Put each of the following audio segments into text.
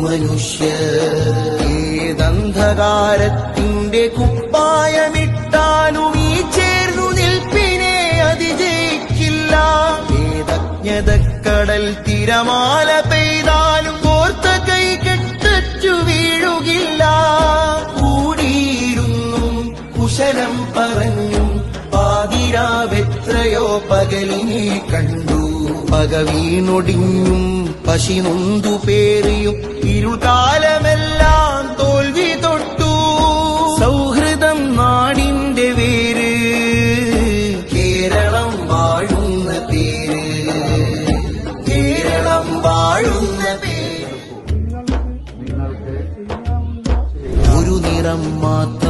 മനുഷ്യ. ഏതന്ധകാരത്തിന്റെ കുപ്പായമിട്ടാലും ഈ ചേർന്നു നിൽപ്പിനെ അതിജയിക്കില്ല. ഏതജ്ഞതക്കടൽ തിരമാല പെയ്താലും കോർത്ത കൈ കെട്ടച്ചു വീഴുകില്ല. കൂടിയിരുന്നും കുശലം പറഞ്ഞും പാതിരാവെത്രയോ പകലിനെ കണ്ടു. പകവീണൊടിഞ്ഞും പശിനൊന്തു പശി നൊന്തു പേറിയും ഇരുകാലമെല്ലാം തോൽവി തൊട്ടു. സൗഹൃദം നാടിന്റെ വേര് കേരളം വാഴുന്ന പേര്. കേരളം വാഴുന്ന പേര്. ഒരു നിറം മാത്രം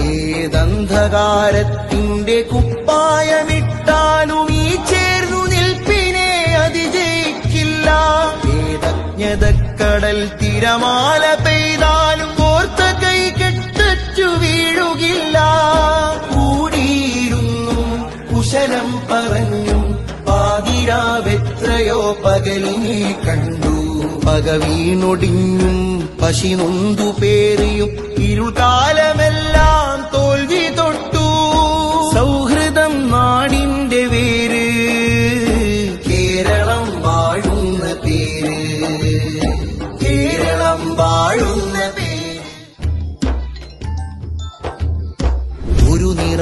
ഏതന്ധകാരത്തിന്റെ കുപ്പായമിട്ടാലും ഈ ചേർന്നു നിൽപ്പിനെ അതിജയിക്കില്ല. ഏതജ്ഞതക്കടൽ തിരമാല പെയ്താലും ഓർത്ത കൈ കെട്ടച്ചു വീഴുകില്ല. കൂടിയിരുന്നു കുശലം പറഞ്ഞു പാതിരാവെത്രയോ പകലിനെ കണ്ടു. പക വീണൊടിഞ്ഞും പശി നൊന്തു പേറിയും ഇരുകാലമെല്ലാം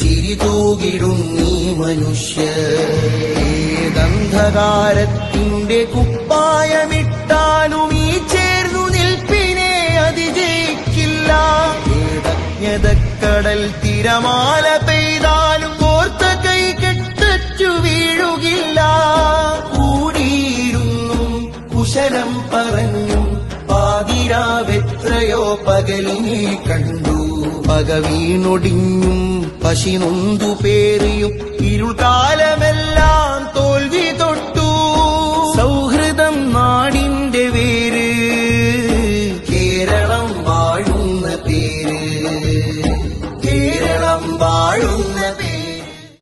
ചിരി നീ മനുഷ്യ. ഏതന്ധകാരത്തിന്റെ കുപ്പായമിട്ടാലും ഈ ചേർന്നു നിൽപ്പിനെ അതിജയിക്കില്ല. ഏതജ്ഞതക്കടൽ തിരമാല പെയ്താലും കോർത്ത കൈ കെട്ടച്ചു വീഴുകില്ല. കൂടിയിരുന്നും കുശലം പറഞ്ഞു പാതിരാവെത്രയോ പകലിനെ കണ്ടു. പക വീണൊടിഞ്ഞും പശി നൊന്തു പേറിയും ഇരുൾകാലമെല്ലാം